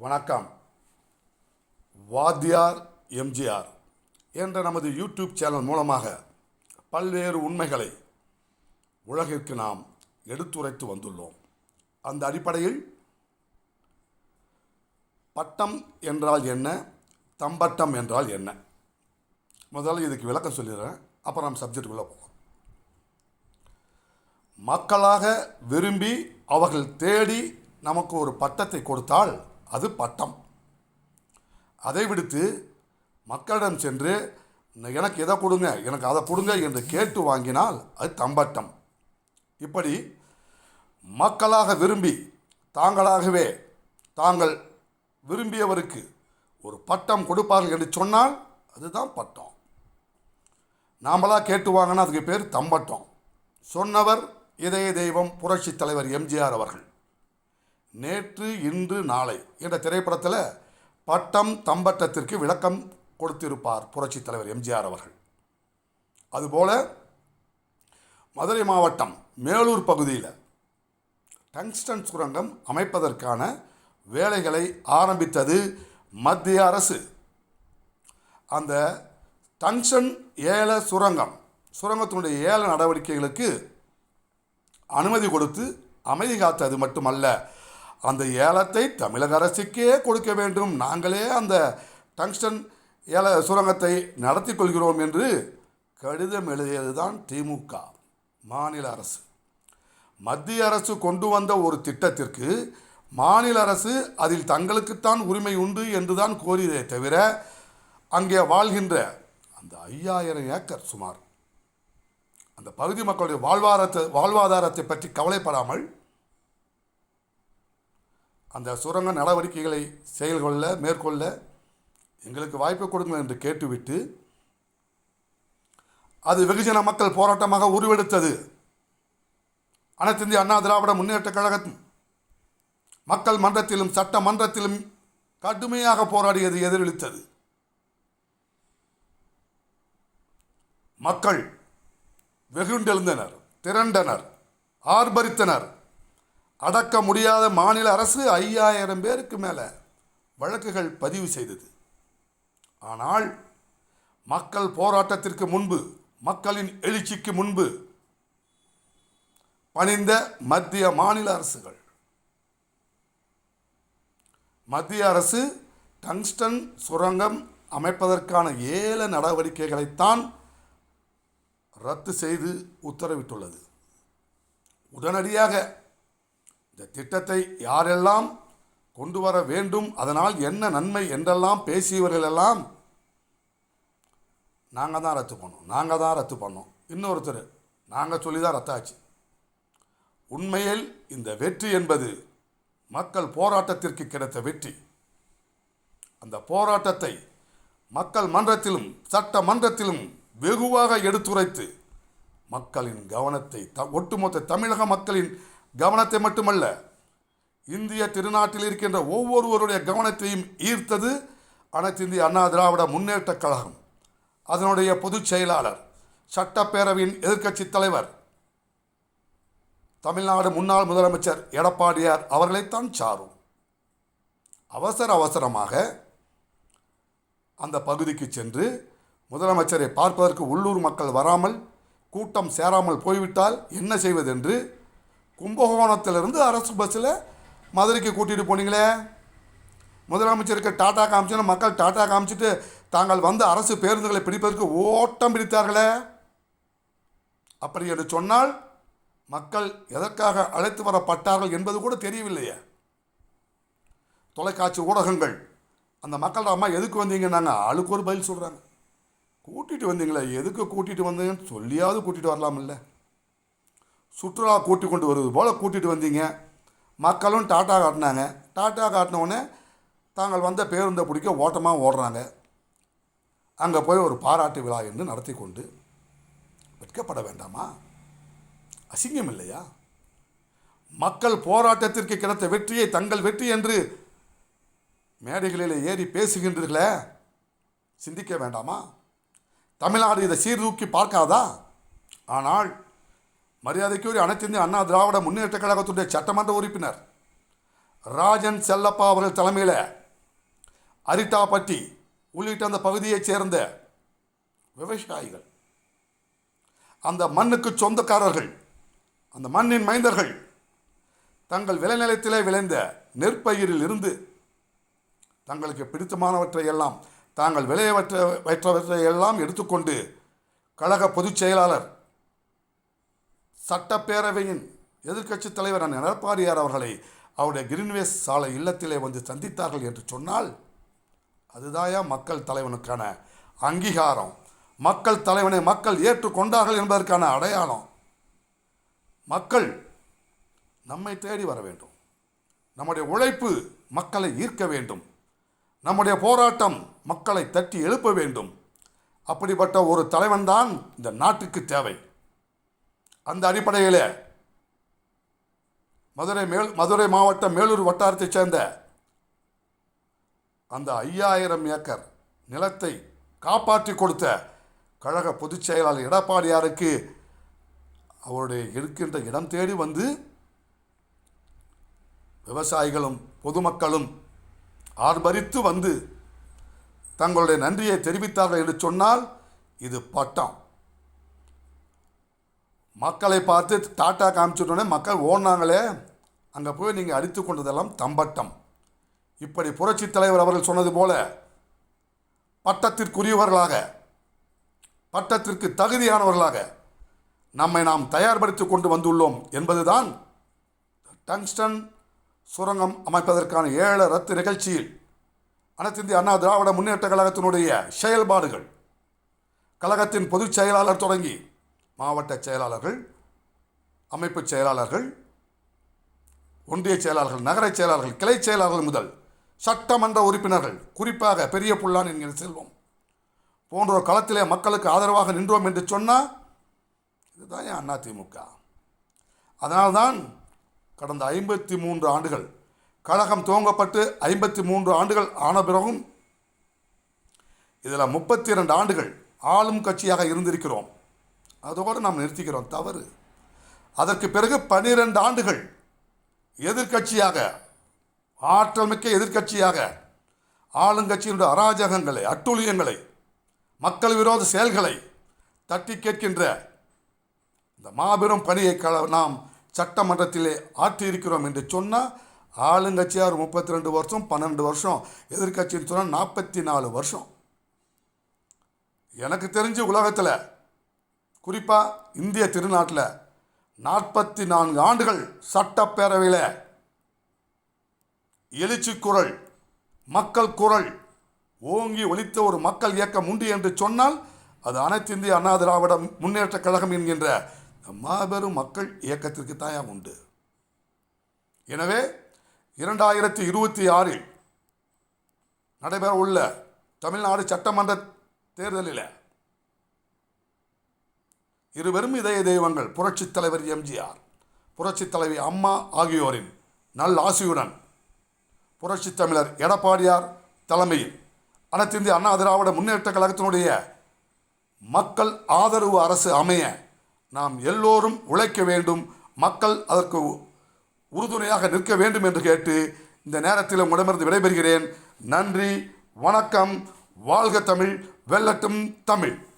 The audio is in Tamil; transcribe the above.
வணக்கம். வாத்தியார் எம்ஜிஆர் என்ற நமது யூடியூப் சேனல் மூலமாக பல்வேறு உண்மைகளை உலகிற்கு நாம் எடுத்துரைத்து வந்துள்ளோம். அந்த அடிப்படையில் பட்டம் என்றால் என்ன தம்பட்டம் என்றால் என்ன? முதல்ல இதுக்கு விளக்கம் சொல்லிடுறேன் அப்புறம் நம்ம சப்ஜெக்டுக்குள்ளே போவோம் மக்களாக விரும்பி அவர்கள் தேடி நமக்கு ஒரு பட்டத்தை கொடுத்தால் அது பட்டம். அதை விடுத்து மக்களிடம் சென்று எனக்கு எதை கொடுங்க? எனக்கு அதை கொடுங்க என்று கேட்டு வாங்கினால் அது தம்பட்டம். இப்படி மக்களாக விரும்பி தாங்களாகவே தாங்கள் விரும்பியவருக்கு ஒரு பட்டம் கொடுப்பார்கள் என்று சொன்னால் அதுதான் பட்டம். நாமளாக கேட்டு வாங்கினா அதுக்கு பேர் தம்பட்டம். சொன்னவர் இதய தெய்வம் புரட்சி தலைவர் எம்ஜிஆர் அவர்கள். நேற்று இன்று நாளை என்ற திரைப்படத்தில் பட்டம் தம்பட்டத்திற்கு விளக்கம் கொடுத்திருப்பார் புரட்சித் தலைவர் எம்ஜிஆர் அவர்கள். அதுபோல மதுரை மாவட்டம் மேலூர் பகுதியில் டங்ஸ்டன் சுரங்கம் அமைப்பதற்கான வேலைகளை ஆரம்பித்தது மத்திய அரசு. அந்த டங்ஷன் ஏல சுரங்கம் சுரங்கத்தினுடைய ஏல நடவடிக்கைகளுக்கு அனுமதி கொடுத்து அமைதி காத்தது மட்டுமல்ல அந்த ஏலத்தை தமிழக அரசுக்கே கொடுக்க வேண்டும். நாங்களே அந்த டங்ஸ்டன் ஏல சுரங்கத்தை நடத்தி கொள்கிறோம் என்று கடிதம் எழுதியது தான் திமுக மாநில அரசு. மத்திய அரசு கொண்டு வந்த ஒரு திட்டத்திற்கு மாநில அரசு அதில் தங்களுக்குத்தான் உரிமை உண்டு என்று தான் கோரியதே தவிர அங்கே வாழ்கின்ற அந்த ஐயாயிரம் ஏக்கர் சுமார் அந்த பகுதி மக்களுடைய வாழ்வாதாரத்தை வாழ்வாதாரத்தை பற்றி கவலைப்படாமல் அந்த சுரங்க நடவடிக்கைகளை செயல்கொள்ள மேற்கொள்ள எங்களுக்கு வாய்ப்பு கொடுங்க என்று கேட்டுவிட்டு அது வெகுஜன மக்கள் போராட்டமாக உருவெடுத்தது. அனைத்து இந்திய அண்ணா திராவிட முன்னேற்ற கழகத்தின் மக்கள் மன்றத்திலும் சட்ட மன்றத்திலும் கடுமையாக போராடியது எதிரொலித்தது. மக்கள் வெகுண்டெழுந்தனர் திரண்டனர் ஆர்ப்பரித்தனர். அடக்க முடியாத மாநில அரசு ஐயாயிரம் பேருக்கு மேலே வழக்குகள் பதிவு செய்தது. ஆனால் மக்கள் போராட்டத்திற்கு முன்பு மக்களின் எழுச்சிக்கு முன்பு பணிந்த மத்திய மாநில அரசுகள். மத்திய அரசு டங்ஸ்டன் சுரங்கம் அமைப்பதற்கான ஏல நடவடிக்கைகளைத்தான் ரத்து செய்து உத்தரவிட்டுள்ளது. உடனடியாக இந்த திட்டத்தை யாரெல்லாம் கொண்டு வர வேண்டும் அதனால் என்ன நன்மை என்றெல்லாம் பேசியவர்கள் எல்லாம் நாங்கள் தான் ரத்து பண்ணோம் நாங்கள் தான் ரத்து பண்ணோம். இன்னொருத்தர் நாங்கள் சொல்லி தான் ரத்தாச்சு. உண்மையில் இந்த வெற்றி என்பது மக்கள் போராட்டத்திற்கு கிடைத்த வெற்றி. அந்த போராட்டத்தை மக்கள் மன்றத்திலும் சட்ட மன்றத்திலும் வெகுவாக எடுத்துரைத்து மக்களின் கவனத்தை த ஒட்டுமொத்த தமிழக மக்களின் கவனத்தை மட்டுமல்ல இந்திய திருநாட்டில் இருக்கின்ற ஒவ்வொருவருடைய கவனத்தையும் ஈர்த்தது அனைத்து இந்திய அண்ணா திராவிட முன்னேற்றக் கழகம். அதனுடைய பொதுச் செயலாளர் சட்டப்பேரவையின் எதிர்க்கட்சி தலைவர் தமிழ்நாடு முன்னாள் முதலமைச்சர் எடப்பாடியார் அவர்களைத்தான் சாரும். அவசர அவசரமாக அந்த பகுதிக்கு சென்று முதலமைச்சரை பார்ப்பதற்கு உள்ளூர் மக்கள் வராமல் கூட்டம் சேராமல் போய்விட்டால் என்ன செய்வதென்று கும்பகோணத்திலிருந்து அரசு பஸ்ஸில் மதுரைக்கு கூட்டிகிட்டு போனீங்களே? முதலமைச்சருக்கு டாட்டா காமிச்சுன்னு மக்கள் டாட்டா காமிச்சிட்டு தாங்கள் வந்து அரசு பேருந்துகளை பிடிப்பதற்கு ஓட்டம் பிடித்தார்களே? அப்படி என்று சொன்னால் மக்கள் எதற்காக அழைத்து வரப்பட்டார்கள் என்பது கூட தெரியவில்லையே. தொலைக்காட்சி ஊடகங்கள். அந்த மக்கள் அம்மா எதுக்கு வந்தீங்கன்னாங்க? ஆளுக்கு ஒரு பதில் சொல்கிறாங்க கூட்டிகிட்டு வந்தீங்களே எதுக்கு கூட்டிகிட்டு வந்தீங்கன்னு சொல்லியாவது கூட்டிகிட்டு வரலாமில்ல. சுற்றுலா கூட்டி கொண்டு வருவது போல் கூட்டிகிட்டு வந்தீங்க. மக்களும் டாட்டா காட்டினாங்க. டாட்டா காட்டினவுடனே தாங்கள் வந்த பேருந்தை பிடிக்க ஓட்டமாக ஓடுறாங்க. அங்கே போய் ஒரு பாராட்டு விழா என்று நடத்தி கொண்டு வெட்கப்பட வேண்டாமா? அசிங்கம் இல்லையா? மக்கள் போராட்டத்திற்கு கிடைத்த வெற்றியை தங்கள் வெற்றி என்று மேடைகளில் ஏறி பேசுகின்றீர்களே. சிந்திக்க வேண்டாமா? தமிழ்நாடு இதை சீர்தூக்கி பார்க்காதா? ஆனால் மரியாதைக்குரிய அனைத்து இந்திய அண்ணா திராவிட முன்னேற்ற கழகத்துடைய சட்டமன்ற உறுப்பினர் ராஜன் செல்லப்பா அவர்கள் தலைமையில் அரிட்டாப்பட்டி உள்ளிட்ட அந்த பகுதியைச் சேர்ந்த விவசாயிகள் அந்த மண்ணுக்கு சொந்தக்காரர்கள் அந்த மண்ணின் மைந்தர்கள் தங்கள் விளைநிலத்திலே விளைந்த நெற்பயிரில் இருந்து தங்களுக்கு பிடித்தமானவற்றை எல்லாம் தாங்கள் விளையவற்ற வற்றவற்றை எல்லாம் எடுத்துக்கொண்டு கழக பொதுச் செயலாளர் சட்டப்பேரவையின் எதிர்க்கட்சித் தலைவர் நான் எடப்பாடியார் அவர்களை அவருடைய கிரீன்வேஸ் சாலை இல்லத்திலே வந்து சந்தித்தார்கள் என்று சொன்னால் அதுதாயா மக்கள் தலைவனுக்கான அங்கீகாரம்? மக்கள் தலைவனை மக்கள் ஏற்றுக்கொண்டார்கள் என்பதற்கான அடையாளம். மக்கள் நம்மை தேடி வர வேண்டும். நம்முடைய உழைப்பு மக்களை ஈர்க்க வேண்டும். நம்முடைய போராட்டம் மக்களை தட்டி எழுப்ப வேண்டும். அப்படிப்பட்ட ஒரு தலைவன்தான் இந்த நாட்டுக்கு தேவை. அந்த அடிப்படையில் மதுரை மேல் மதுரை மாவட்டம் மேலூர் வட்டாரத்தைச் சேர்ந்த அந்த ஐயாயிரம் ஏக்கர் நிலத்தை காப்பாற்றி கொடுத்த கழக பொதுச் செயலாளர் எடப்பாடியாருக்கு அவருடைய இருக்கின்ற இடம் தேடி வந்து விவசாயிகளும் பொதுமக்களும் ஆர்பரித்து வந்து தங்களுடைய நன்றியை தெரிவித்தார்கள் என்று சொன்னால் இது பட்டம். மக்களை பார்த்து டாட்டா காமிச்சிட்டோன்னே மக்கள் ஓடினாங்களே அங்கே போய் நீங்கள் அடித்து கொண்டதெல்லாம் தம்பட்டம். இப்படி புரட்சித் தலைவர் அவர்கள் சொன்னது போல பட்டத்திற்குரியவர்களாக பட்டத்திற்கு தகுதியானவர்களாக நம்மை நாம் தயார்படுத்தி கொண்டு வந்துள்ளோம் என்பதுதான் டங்ஸ்டன் சுரங்கம் அமைப்பதற்கான ஏழு ரத்து நிகழ்ச்சியில் அனைத்து இந்திய அண்ணா திராவிட முன்னேற்ற கழகத்தினுடைய செயல்பாடுகள். கழகத்தின் பொதுச் செயலாளர் தொடங்கி மாவட்ட செயலாளர்கள் அமைப்பு செயலாளர்கள் ஒன்றிய செயலாளர்கள் நகர செயலாளர்கள் கிளை செயலாளர்கள் முதல் சட்டமன்ற உறுப்பினர்கள் குறிப்பாக பெரிய புல்லான் என்கிற செல்வம் போன்ற களத்திலே மக்களுக்கு ஆதரவாக நின்றோம் என்று சொன்னால் இதுதான் என் அதிமுக? அதனால்தான் கடந்த ஐம்பத்தி மூன்று ஆண்டுகள் கழகம் துவங்கப்பட்டு ஐம்பத்தி மூன்று ஆண்டுகள் ஆன பிறகும் இதில் முப்பத்தி இரண்டு ஆண்டுகள் ஆளும் கட்சியாக இருந்திருக்கிறோம். அதோடு நாம் நிறுத்திக்கிறோம். தவறு. அதற்கு பிறகு பன்னிரண்டு ஆண்டுகள் எதிர்க்கட்சியாக ஆற்றல் மிக்க எதிர்க்கட்சியாக ஆளுங்கட்சியினுடைய அராஜகங்களை அட்டூழியங்களை மக்கள் விரோத செயல்களை தட்டி கேட்கின்ற இந்த மாபெரும் பணியை க நாம் சட்டமன்றத்திலே ஆற்றியிருக்கிறோம் என்று சொன்னால் ஆளுங்கட்சியார் முப்பத்தி ரெண்டு வருஷம் பன்னெண்டு வருஷம் எதிர்கட்சின்னு சொன்னால் நாற்பத்தி நாலு வருஷம். எனக்கு தெரிஞ்சு உலகத்தில் குறிப்பாக இந்திய திருநாட்டில் நாற்பத்தி நான்கு ஆண்டுகள் சட்டப்பேரவையில் எழுச்சி குரல் மக்கள் குரல் ஓங்கி ஒலித்த ஒரு மக்கள் இயக்கம் உண்டு என்று சொன்னால் அது அனைத்து இந்திய அண்ணா திராவிட முன்னேற்ற கழகம் என்கின்ற மாபெரும் மக்கள் இயக்கத்திற்கு தாயா உண்டு. எனவே இரண்டாயிரத்தி இருபத்தி ஆறில் நடைபெற உள்ள தமிழ்நாடு சட்டமன்ற தேர்தலில் இருவரும் இதய தெய்வங்கள் புரட்சித் தலைவர் எம்ஜிஆர். புரட்சித் தலைவி அம்மா ஆகியோரின் நல் ஆசியுடன் புரட்சித் தமிழர் எடப்பாடியார் தலைமையில் அனைத்து இந்திய அண்ணா திராவிட முன்னேற்ற கழகத்தினுடைய மக்கள் ஆதரவு அரசு அமைய நாம் எல்லோரும் உழைக்க வேண்டும். மக்கள் அதற்கு உறுதுணையாக நிற்க வேண்டும் என்று கேட்டு இந்த நேரத்தில் உங்களிடமிருந்து விடைபெறுகிறேன். நன்றி வணக்கம். வாழ்க தமிழ் வெல்லட்டும் தமிழ்.